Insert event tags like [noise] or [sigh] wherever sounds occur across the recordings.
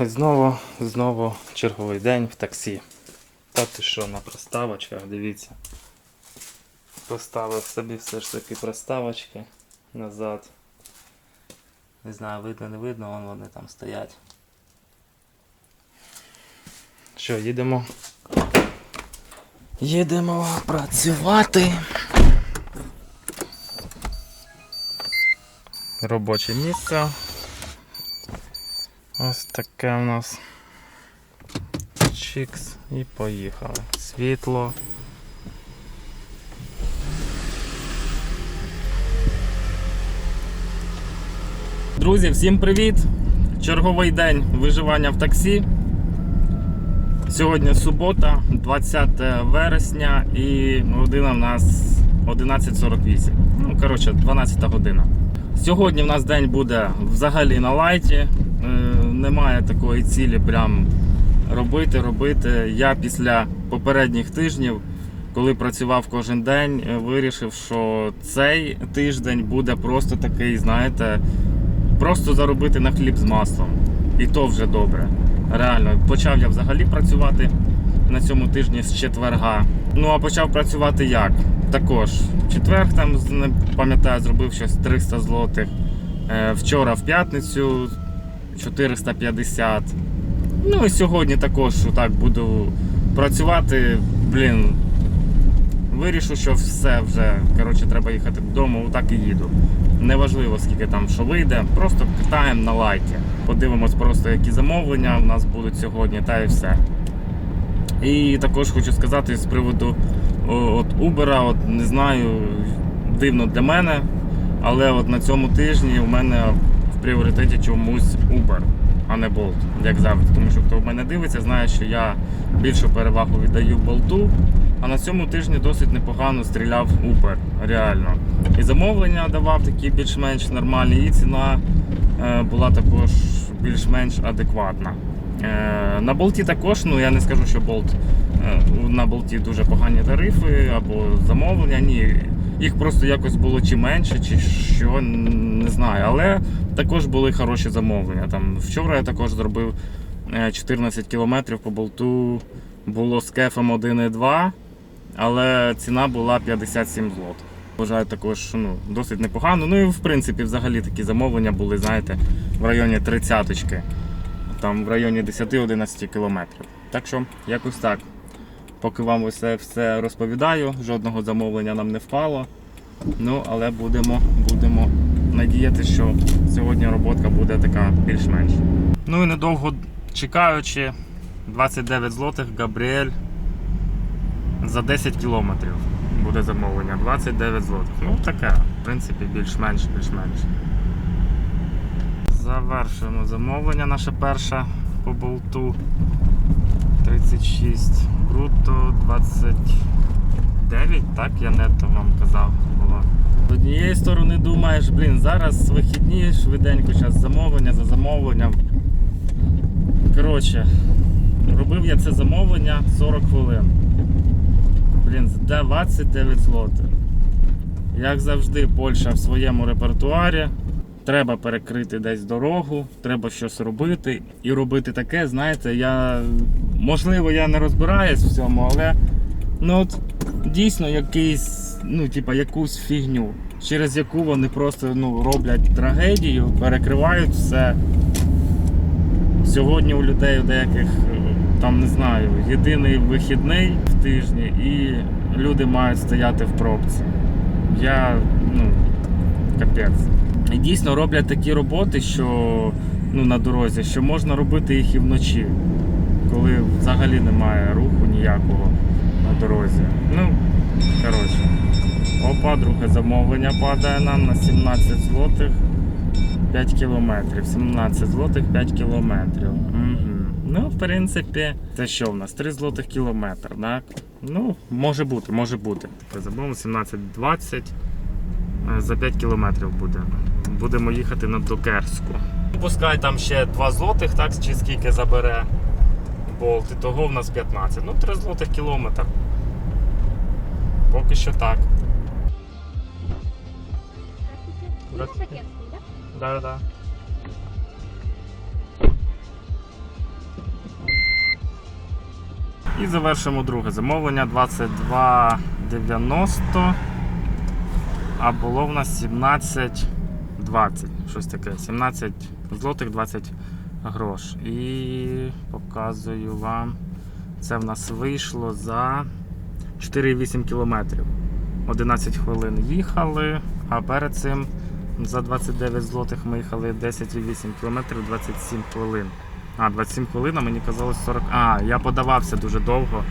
знову, знову черговий день в таксі. Та ти що на проставочках, дивіться. Поставив собі все ж таки проставочки назад. Не знаю, видно, не видно, вон вони там стоять. Що, їдемо? Їдемо працювати. Робоче місце. Ось таке у нас. Чікс і поїхали. Світло. Друзі, всім привіт! Черговий день виживання в таксі. Сьогодні субота, 20 вересня, і година в нас 11.48. Ну, коротше, 12 година. Сьогодні в нас день буде взагалі на лайті. Немає такої цілі прям робити, робити. Я після попередніх тижнів, коли працював кожен день, е, вирішив, що цей тиждень буде просто такий, знаєте, просто заробити на хліб з маслом. І то вже добре. Реально, почав я взагалі працювати на цьому тижні з четверга. Ну а почав працювати як? Також четверг там не пам'ятаю, зробив щось 300 злотих. Е, Вчора в п'ятницю 450. Ну і сьогодні також так буду працювати. Блін. Вирішу, що все вже коротше, треба їхати додому, так і їду. Неважливо, скільки там що вийде, просто катаємо на лайті. Подивимось просто, які замовлення у нас будуть сьогодні, та і все. І також хочу сказати з приводу от Uber, от не знаю, дивно для мене, але от на цьому тижні у мене пріоритеті чомусь Uber, а не Bolt, як завжди. Тому що хто в мене дивиться, знає, що я більшу перевагу віддаю Болту. А на цьому тижні досить непогано стріляв Uber, реально. І замовлення давав такі більш-менш нормальні, і ціна е, була також більш-менш адекватна. Е, на болті також, ну я не скажу, що болт е, на болті дуже погані тарифи або замовлення. Ні, їх просто якось було чи менше, чи що, не знаю. Але також були хороші замовлення. Там вчора я також зробив е, 14 кілометрів по болту. Було з кефом 1,2, але ціна була 57 злот. Вважаю також ну, досить непогано. Ну і в принципі взагалі такі замовлення були, знаєте, в районі 30-ки там в районі 10-11 кілометрів. Так що, якось так. Поки вам усе все розповідаю, жодного замовлення нам не впало. Ну, але будемо, будемо надіяти, що сьогодні роботка буде така більш-менш. Ну і недовго чекаючи, 29 злотих Габріель за 10 кілометрів буде замовлення. 29 злотих. Ну таке, в принципі, більш-менш, більш-менш. Завершуємо замовлення наше перше по болту. 36. Бруто 29, так я нетто вам казав. Було. З однієї сторони думаєш, блін, зараз вихідні, швиденько зараз замовлення за замовленням. Коротше, робив я це замовлення 40 хвилин. Блін, за 29 злотих. Як завжди, Польща в своєму репертуарі. Треба перекрити десь дорогу, треба щось робити. І робити таке, знаєте, я. Можливо, я не розбираюсь в цьому, але ну от дійсно якийсь, ну, типа, якусь фігню, через яку вони просто ну, роблять трагедію, перекривають все. Сьогодні у людей у деяких е, там не знаю, єдиний вихідний в тижні, і люди мають стояти в пробці. Я, ну, капець. І дійсно роблять такі роботи, що ну, на дорозі, що можна робити їх і вночі, коли взагалі немає руху ніякого на дорозі. Ну, коротше. Опа, друге замовлення падає нам на 17 злотих 5 кілометрів. 17 злотих 5 кілометрів. Угу. Ну, в принципі, це що в нас? 3 злотих кілометр, так? Ну, може бути, може бути. Таке 17-20 е, за 5 кілометрів буде. Будемо їхати на Докерську. Пускай там ще 2 злотих, так, чи скільки забере болт, і того в нас 15, ну 3 злотих кілометр. Поки що так. Так, так. І завершимо друге замовлення 2290, а було в нас 17,20, щось таке, 17 злотих 20 грош. І показую вам. Це в нас вийшло за 4,8 кілометрів. 11 хвилин їхали, а перед цим за 29 злотих ми їхали 10,8 кілометрів 27 хвилин. А, 27 хвилин, а мені казалось 40. А, я подавався дуже довго,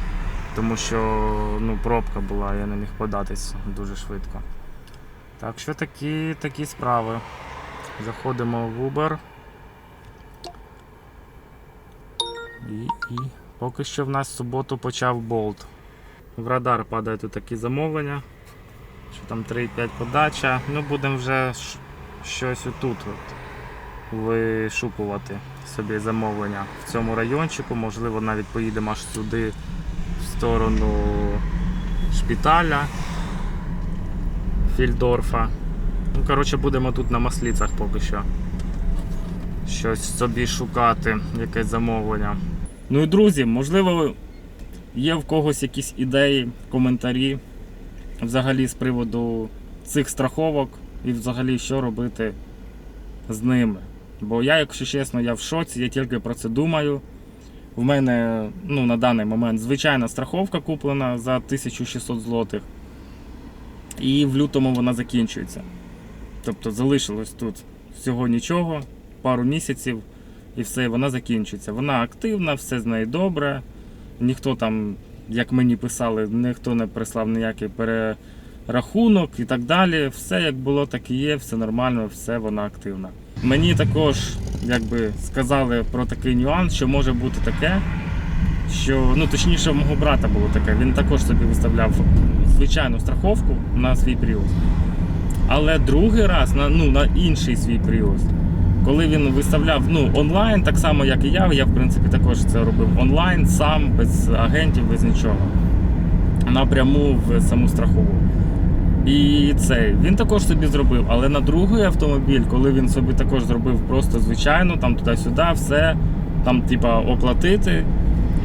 тому що ну, пробка була, я не міг податись дуже швидко. Так що такі, такі справи. Заходимо в Uber. І, і поки що в нас в суботу почав болт. В радар падають такі замовлення. Що там 3,5 подача. Ну будемо вже щось отут от вишукувати собі замовлення в цьому райончику. Можливо, навіть поїдемо аж сюди в сторону шпіталя Фільдорфа. Ну, коротше, будемо тут на масліцях поки що. Щось собі шукати, якесь замовлення. Ну і друзі, можливо, є в когось якісь ідеї, коментарі взагалі з приводу цих страховок і взагалі що робити з ними. Бо я, якщо чесно, я в шоці, я тільки про це думаю. В мене ну, на даний момент звичайна страховка куплена за 1600 злотих. І в лютому вона закінчується. Тобто залишилось тут всього нічого, пару місяців, і все, вона закінчується. Вона активна, все з нею добре. Ніхто там, як мені писали, ніхто не прислав ніякий перерахунок і так далі. Все як було, так і є, все нормально, все вона активна. Мені також якби, сказали про такий нюанс, що може бути таке, що ну точніше в мого брата було таке. Він також собі виставляв звичайну страховку на свій Prius. Але другий раз на, ну, на інший свій Prius, коли він виставляв ну, онлайн, так само як і я, я в принципі також це робив онлайн, сам, без агентів, без нічого. Напряму в саму страхову. І цей він також собі зробив, але на другий автомобіль, коли він собі також зробив просто звичайно, там туди-сюди, все, там, типа, оплатити,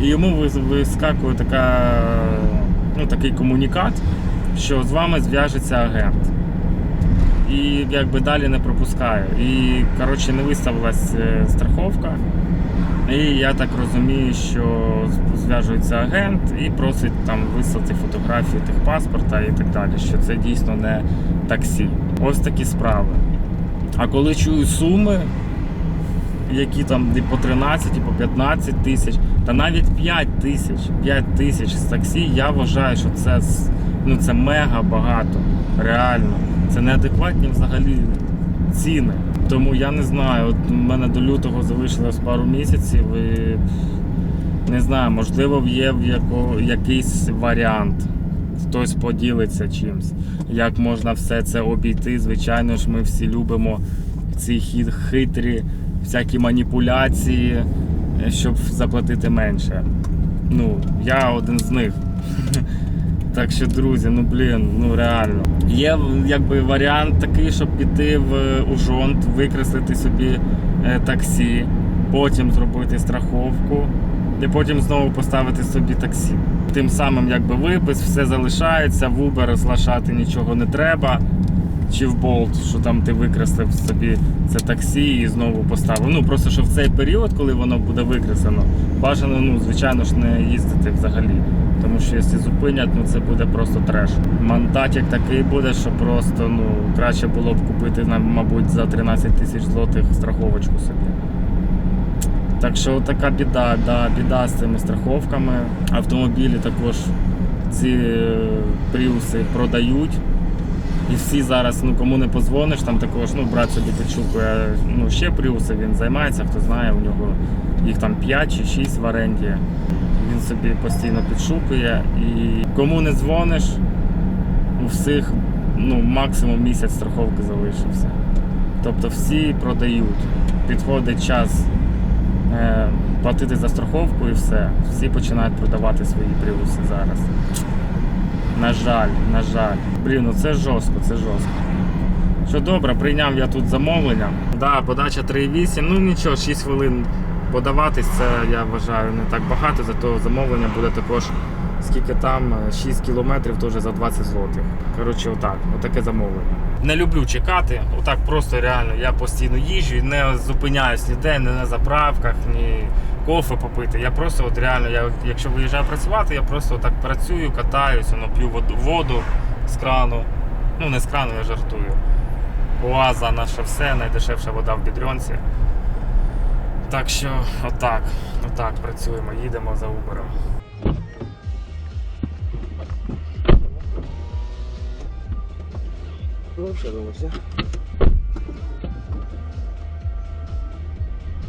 і йому вискакує така, ну, такий комунікат, що з вами зв'яжеться агент. І якби далі не пропускає. І коротше не виставилась е, страховка. І я так розумію, що зв'яжується агент і просить там вислати фотографію техпаспорта і так далі, що це дійсно не таксі. Ось такі справи. А коли чую суми, які там і по 13, і по 15 тисяч, та навіть 5 тисяч, 5 тисяч з таксі, я вважаю, що це, ну, це мега багато. Реально. Це неадекватні взагалі ціни. Тому я не знаю, от у мене до лютого залишилось пару місяців і не знаю, можливо, є в яко, якийсь варіант. Хтось поділиться чимось. Як можна все це обійти? Звичайно ж, ми всі любимо ці хитрі всякі маніпуляції, щоб заплатити менше. Ну, я один з них. [laughs] Так що, друзі, ну блін, ну реально. Є якби варіант такий, щоб піти в Ужонт, викреслити собі е, таксі, потім зробити страховку і потім знову поставити собі таксі. Тим самим якби випис, все залишається, в Uber залишати нічого не треба. Чи в Bolt, що там ти викреслив собі це таксі і знову поставив. Ну просто що в цей період, коли воно буде викреслено, бажано, ну, звичайно ж, не їздити взагалі. Тому що якщо зупинять, ну це буде просто треш. Мандатик такий буде, що просто ну краще було б купити, на- мабуть, за 13 тисяч злотих страховочку собі. Так що така біда, да, біда з цими страховками. Автомобілі також ці е, пріуси продають. І всі зараз, ну кому не позвониш, там також, ну, брат собі підшукує ну, ще пріуси, він займається, хто знає, у нього їх там 5 чи 6 в оренді. Він собі постійно підшукує. І кому не дзвониш, у всіх ну, максимум місяць страховки залишився. Тобто всі продають. Підходить час е, платити за страховку і все. Всі починають продавати свої пріуси зараз. На жаль, на жаль. Блін, ну це жорстко, це жорстко. Що добре, прийняв я тут замовлення. Да, подача 3,8, ну нічого, 6 хвилин подаватись, це я вважаю не так багато, зато замовлення буде також. Скільки там 6 кілометрів теж за 20 злотих. Коротше, отак, отаке замовлення. Не люблю чекати, отак просто реально. Я постійно їжджу і не зупиняюсь ніде, не на заправках, ні кофе попити. Я просто от реально, я, якщо виїжджаю працювати, я просто отак працюю, катаюсь, воно п'ю воду, воду з крану. Ну не з крану, я жартую. Оаза наше все, найдешевша вода в бідрьонці. Так що отак, отак працюємо, їдемо за Uber. Ну, вsiadłeś,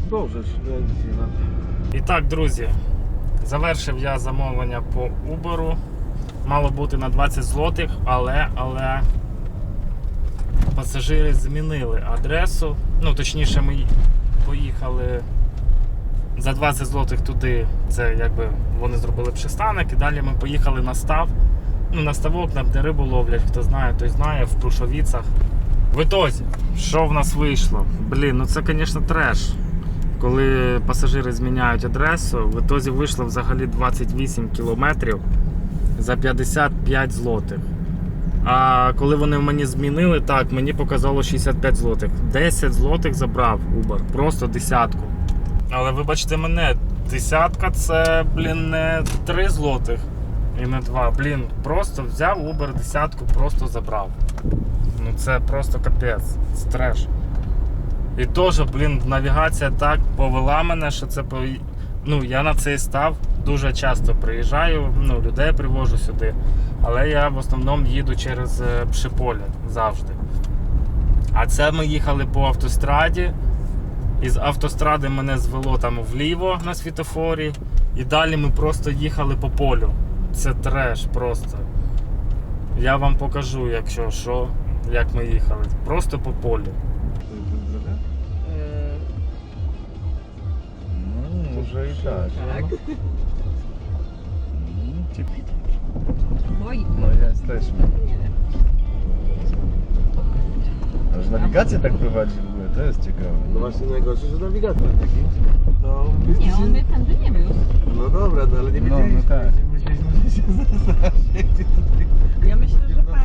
Dobrze, nie mam. І так, друзі, завершив я замовлення по Uber. Мало бути на 20 злотих, але, але пасажири змінили адресу. Ну, точніше, ми поїхали за 20 злотих туди. Це якби вони зробили пристанок, і далі ми поїхали на став. Ну, на ставок, де рибу ловлять, хто знає, той знає, в Прушовіцах. В ітозі, що в нас вийшло? Блін, ну це, звісно, треш. Коли пасажири зміняють адресу, в ітозі вийшло взагалі 28 кілометрів за 55 злотих. А коли вони мені змінили, так, мені показало 65 злотих. 10 злотих забрав Uber, просто десятку. Але вибачте мене, десятка це, блін, не 3 злотих і не 2. Блін, просто взяв Uber десятку, просто забрав. Ну це просто капець, це. І теж, блін, навігація так повела мене, що це ну, я на цей став дуже часто приїжджаю, ну, людей привожу сюди. Але я в основному їду через е, Пшиполя завжди. А це ми їхали по автостраді. Із автостради мене звело там вліво на світофорі. І далі ми просто їхали по полю. Це треш просто. Я вам покажу, якщо що, як ми їхали. Просто по полю. No, może i tak. Tak. Oj, No jesteśmy. Aż nawigacja tak prowadzi w ogóle, to jest ciekawe. No właśnie najgorsze, że nawigator taki. No, nie, on mnie tędy nie wiózł. no dobra, no ale nie No, no wiedzieliśmy. tak. Ja myślę, że pan,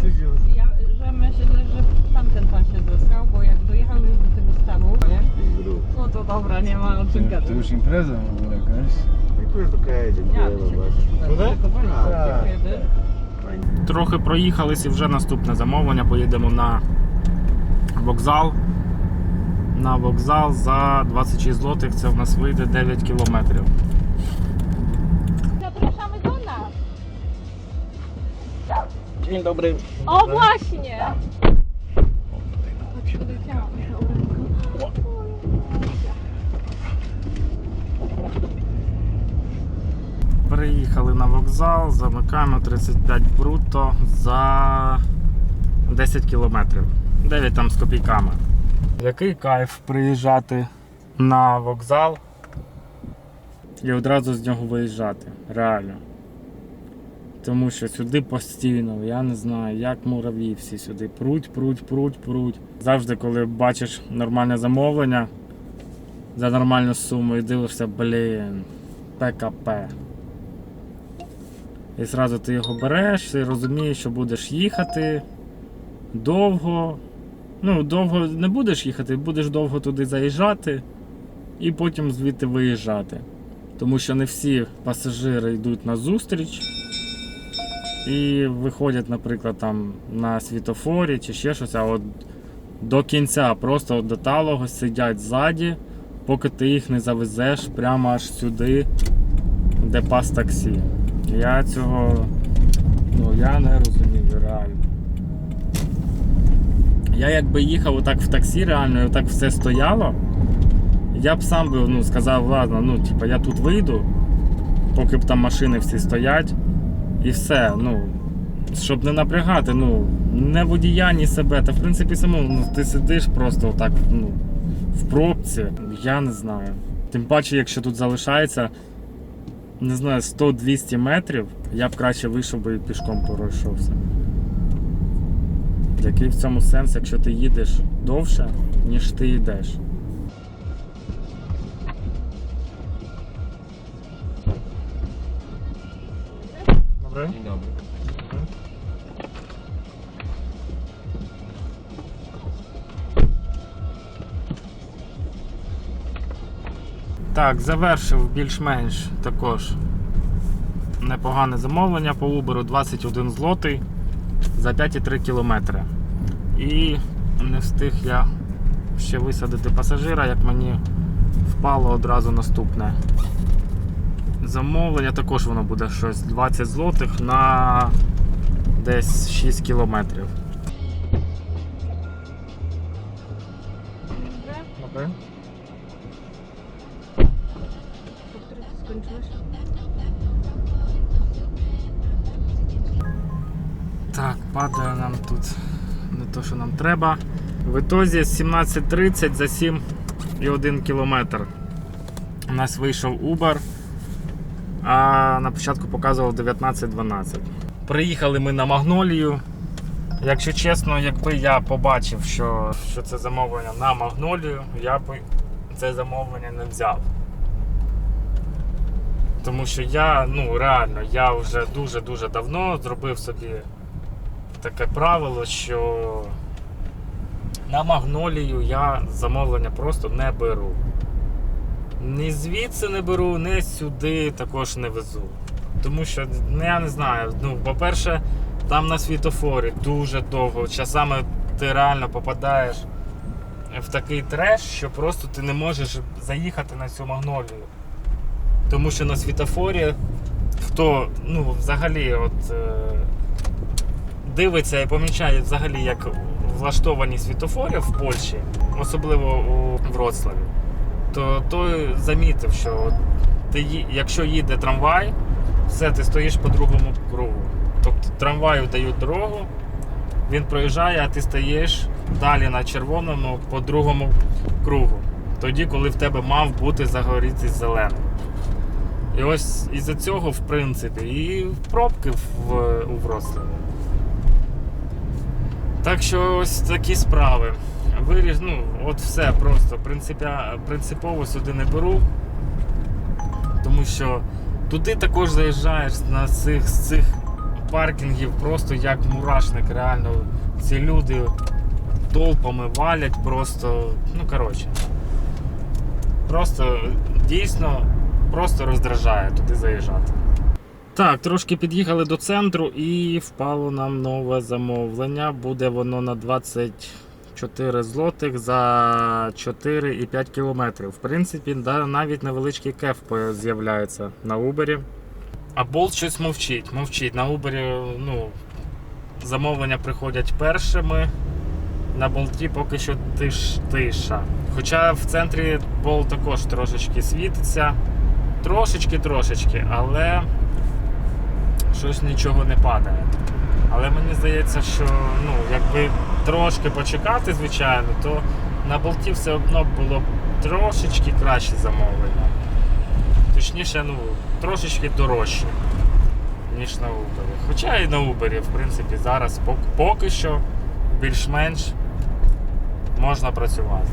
ja, że myślę, że tamten pan się zesrał, bo jak dojechał już do tego stawu, nie? no to dobra, nie ma o czym To, gadać. to już impreza w ogóle jakaś. I tu jest okej, Ja, dziękujemy bardzo. Dziękowali, Tak. dziękujemy. Трохи проїхались і вже наступне замовлення. Поїдемо на вокзал. На вокзал за 26 злотих це в нас вийде 9 кілометрів. Dzień dobry. O właśnie! Приїхали на вокзал, замикаємо 35 брутто за 10 кілометрів. 9 там з копійками. Який кайф приїжджати на вокзал і одразу з нього виїжджати. Реально. Тому що сюди постійно, я не знаю, як мурав'ї всі сюди. Пруть, пруть, пруть, пруть. Завжди, коли бачиш нормальне замовлення за нормальну суму і дивишся, блін, ПКП. І зразу ти його береш і розумієш, що будеш їхати довго. Ну, довго не будеш їхати, будеш довго туди заїжджати і потім звідти виїжджати. Тому що не всі пасажири йдуть на зустріч і виходять, наприклад, там на світофорі чи ще щось, а от до кінця, просто до талого сидять ззаді, поки ти їх не завезеш прямо аж сюди, де пас таксі. Я цього ну, я не розумію реально. Я якби їхав отак в таксі, реально, і отак все стояло. Я б сам би ну, сказав, ладно, ну, типа, я тут вийду, поки б там машини всі стоять, і все. ну, Щоб не напрягати, ну, не водія, ні себе. Та в принципі самому ну, ти сидиш просто отак, ну, в пробці, я не знаю. Тим паче, якщо тут залишається не знаю, 100-200 метрів, я б краще вийшов би і пішком пройшовся. Який в цьому сенс, якщо ти їдеш довше, ніж ти йдеш? Dobry. Dzień dobry. Так, завершив більш-менш також непогане замовлення по Uber 21 злотий за 5,3 кілометри. І не встиг я ще висадити пасажира, як мені впало одразу наступне. Замовлення також воно буде щось 20 злотих на десь 6 кілометрів. Так, падає нам тут не то, що нам треба. В ітозі 17.30 за 7,1 кілометр. У нас вийшов Uber, а на початку показував 19.12. Приїхали ми на Магнолію. Якщо чесно, якби я побачив, що, що це замовлення на Магнолію, я б це замовлення не взяв. Тому що я, ну реально, я вже дуже-дуже давно зробив собі таке правило, що на Магнолію я замовлення просто не беру. Ні звідси не беру, ні сюди також не везу. Тому що, ну я не знаю, ну, по-перше, там на світофорі дуже довго, часами ти реально попадаєш в такий треш, що просто ти не можеш заїхати на цю магнолію. Тому що на світофорі хто ну, взагалі от, е, дивиться і помічає взагалі, як влаштовані світофори в Польщі, особливо у Вроцлаві, то той замітив, що ти, якщо їде трамвай, все, ти стоїш по другому кругу. Тобто трамваю дають дорогу, він проїжджає, а ти стаєш далі на червоному по другому кругу. Тоді, коли в тебе мав бути загорітий зелений. І ось із-за цього, в принципі, і пробки в, у Вроцлаві. Так що ось такі справи. Виріж, ну, от все просто. Принципово сюди не беру. Тому що туди також заїжджаєш на цих, з цих паркінгів просто як мурашник. Реально ці люди толпами валять просто. Ну, коротше. Просто дійсно просто роздражає туди заїжджати. Так, трошки під'їхали до центру і впало нам нове замовлення. Буде воно на 24 злотих за 4,5 кілометрів. В принципі, навіть невеличкий кеф з'являється на Uber. А Bolt щось мовчить. Мовчить. На Uber ну, замовлення приходять першими. На болті поки що тиш, тиша. Хоча в центрі Bolt також трошечки світиться. Трошечки-трошечки, але щось нічого не падає. Але мені здається, що ну, якби трошки почекати, звичайно, то на болті все одно було б трошечки краще замовлення. Точніше, ну, трошечки дорожче, ніж на Uber. Хоча і на Uber, в принципі, зараз поки що більш-менш можна працювати.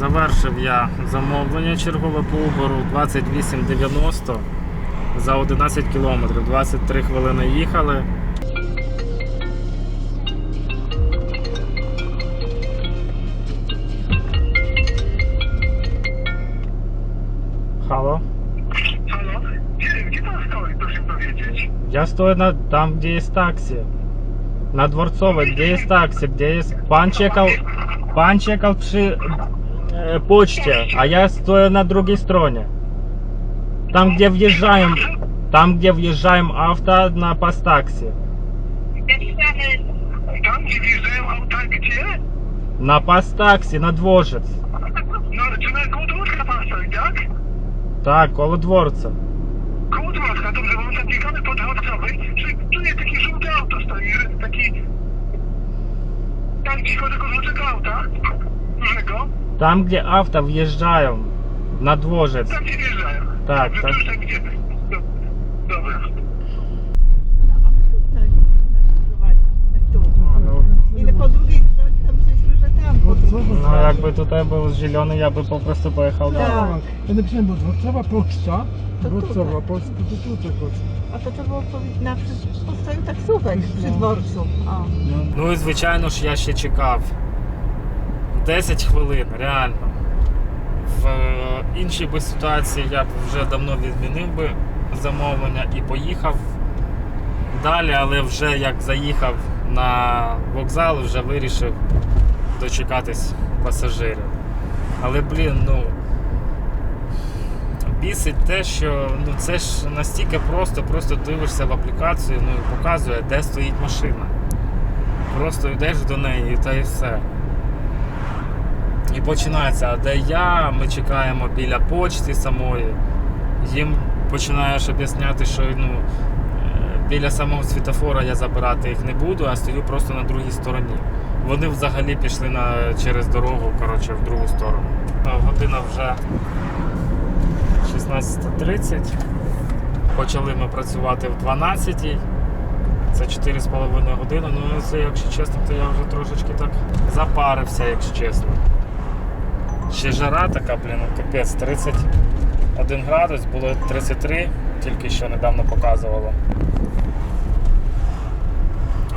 Завершив я замовлення чергове по Uber 2890 за 11 кілометрів. 23 хвилини їхали. Halo? Halo? Gdzie, gdzie pan stoi, proszę powiedzieć? Я стою на там, где есть такси. На Дворцовой, где есть такси, где есть... Пан пrzy э, почте, а я стою на другой стороне. Там, где въезжаем, там, где въезжаем авто на пастакси. Tam, gdzie wjeżdżają auta, gdzie? На пастакси, на дворжец. No, czy na koło dworska pan stoi, tak? Так, коло дворца. Koło dworska, dobrze, bo tam biegamy po dworcowej, że tu jest takie żółte auto stoi, że taki... Tak, gdzie koło tego żółtego auta, dużego, Там, где авто въезжаем на дворжец. tam gdzie wjeżdżają. Tak, Dobrze, tak. to już tam idziemy. Do- Dobra. A my tutaj nas prowadzi. Tu. no. I po drugiej stronie tam myśleliśmy, że tam. No No jakby tutaj był zielony, ja by po prostu pojechał dalej. Tak. Ja napisałem, bo Warszawa, Polska. To Wrocław, tutaj. a Polska to tutaj chodź. A to trzeba było powiedzieć na przy- postoju taksówek przy dworcu. O. Ну і звичайно ж я ще чекав 10 хвилин, реально. В е, іншій би ситуації я б вже давно відмінив би замовлення і поїхав далі, але вже як заїхав на вокзал, вже вирішив дочекатись пасажирів. Але, блін, ну. Бісить те, що ну, це ж настільки просто, просто дивишся в аплікацію, ну і показує, де стоїть машина. Просто йдеш до неї та і все. І починається, а де я, ми чекаємо біля почти самої. Їм починаєш об'ясняти, що ну, е, біля самого світофора я забирати їх не буду, а стою просто на другій стороні. Вони взагалі пішли на, через дорогу, коротше, в другу сторону. Година вже 16.30. Почали ми працювати в 12 це 4,5 години. Ну, це, якщо чесно, то я вже трошечки так запарився, якщо чесно. Ще жара така, блін, капець, 31 градус, було 33, тільки що недавно показувало.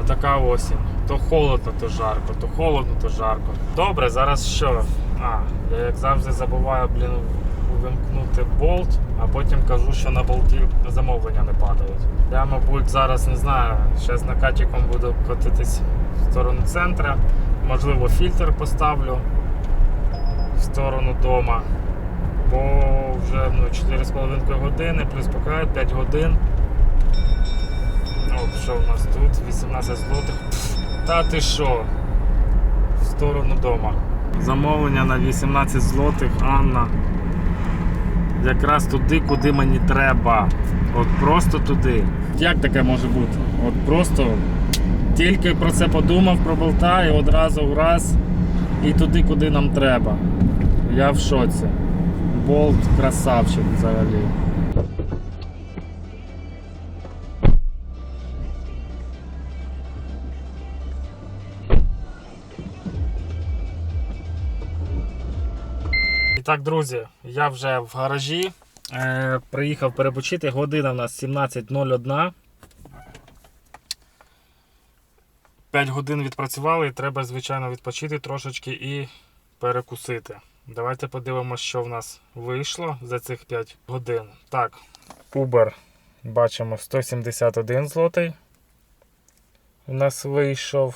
Отака осінь. То холодно, то жарко, то холодно, то жарко. Добре, зараз що? А, я як завжди забуваю, блін, увімкнути болт, а потім кажу, що на болті замовлення не падають. Я, мабуть, зараз не знаю, ще з накатиком буду котитись в сторону центра. Можливо, фільтр поставлю в сторону дома. Бо вже ну, 4,5 години, плюс поки 5 годин. От що в нас тут? 18 злотих. Та ти що? В сторону дома. Замовлення на 18 злотих, Анна. Якраз туди, куди мені треба. От просто туди. Як таке може бути? От просто тільки про це подумав, про болта і одразу і туди, куди нам треба. Я в шоці. Болт красавчик взагалі. І так, друзі, я вже в гаражі. Е, приїхав перепочити. Година в нас 17.01. 5 годин відпрацювали, треба, звичайно, відпочити трошечки і перекусити. Давайте подивимося, що в нас вийшло за цих 5 годин. Так, Uber бачимо 171 злотий. У нас вийшов.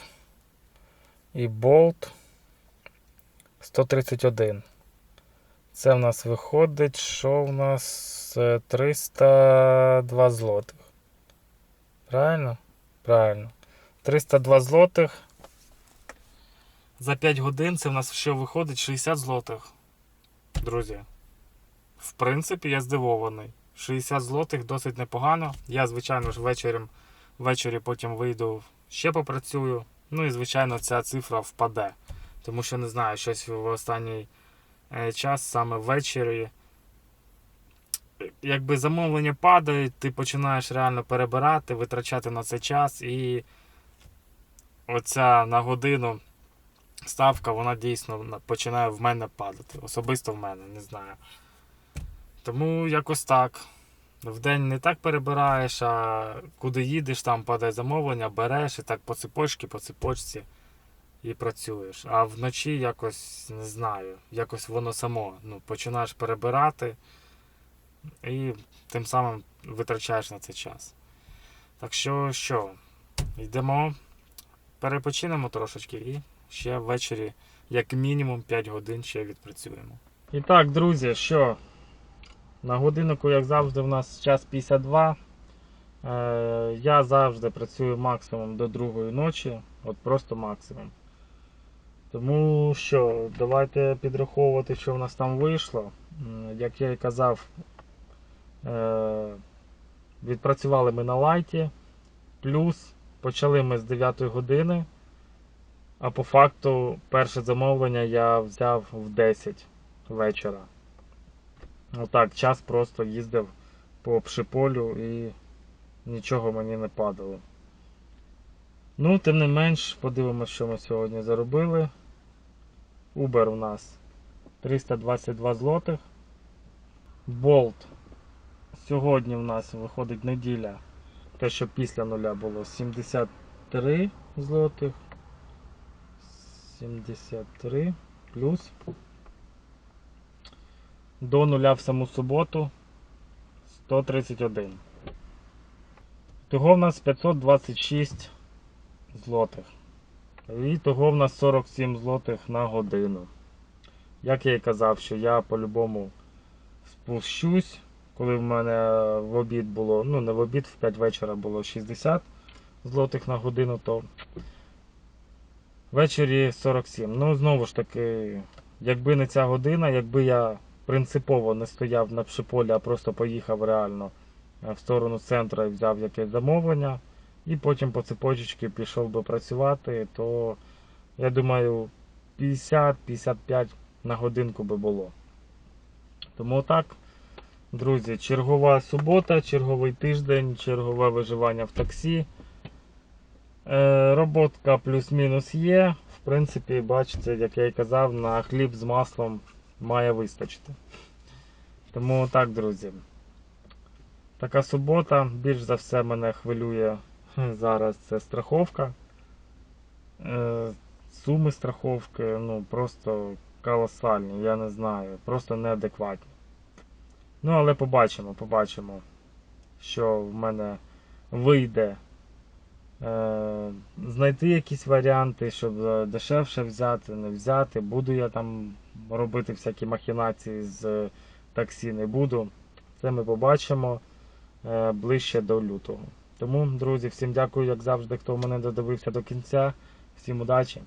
І Bolt 131. Це в нас виходить, що в нас е, 302 злотих. Правильно? Правильно. 302 злотих. За 5 годин це в нас ще виходить 60 злотих. Друзі. В принципі, я здивований. 60 злотих досить непогано. Я, звичайно ж, ввечері, ввечері потім вийду, ще попрацюю. Ну і, звичайно, ця цифра впаде. Тому що не знаю, щось в останній е, час саме ввечері. Якби замовлення падають, ти починаєш реально перебирати, витрачати на це час, і оця на годину ставка, вона дійсно починає в мене падати. Особисто в мене, не знаю. Тому якось так. Вдень не так перебираєш, а куди їдеш, там падає замовлення, береш і так по цепочці, по цепочці і працюєш. А вночі якось не знаю, якось воно само. Ну, починаєш перебирати і тим самим витрачаєш на це час. Так що що, йдемо, перепочинемо трошечки і ще ввечері, як мінімум, 5 годин ще відпрацюємо. І так, друзі, що? На годиннику, як завжди, в нас час 52. Е, я завжди працюю максимум до другої ночі, от просто максимум. Тому що, давайте підраховувати, що в нас там вийшло. Як я і казав, е, відпрацювали ми на лайті, плюс почали ми з 9 години, а по факту перше замовлення я взяв в 10 вечора. Отак, час просто їздив по пшиполю і нічого мені не падало. Ну, тим не менш, подивимося, що ми сьогодні заробили. Uber у нас 322 злотих. Bolt. Сьогодні в нас виходить неділя. Те, що після нуля було 73 злотих. 73 плюс. До нуля в саму суботу 131. Того в нас 526 злотих. І того в нас 47 злотих на годину. Як я і казав, що я по-любому спущусь, коли в мене в обід було, ну не в обід, в 5 вечора було 60 злотих на годину, то ввечері 47. Ну, знову ж таки, якби не ця година, якби я принципово не стояв на пшиполі, а просто поїхав реально е, в сторону центру і взяв якесь замовлення, і потім по цепочечці пішов би працювати, то я думаю 50-55 на годинку би було. Тому так, друзі, чергова субота, черговий тиждень, чергове виживання в таксі. Е, роботка плюс-мінус є. В принципі, бачите, як я і казав, на хліб з маслом має вистачити. Тому так, друзі. Така субота. Більш за все мене хвилює зараз це страховка. Е, суми страховки, ну просто колосальні, я не знаю, просто неадекватні. Ну, але побачимо, побачимо, що в мене вийде знайти якісь варіанти, щоб е, дешевше взяти, не взяти. Буду я там робити всякі махінації з е, таксі, не буду. Це ми побачимо е, ближче до лютого. Тому, друзі, всім дякую, як завжди, хто мене додивився до кінця. Всім удачі!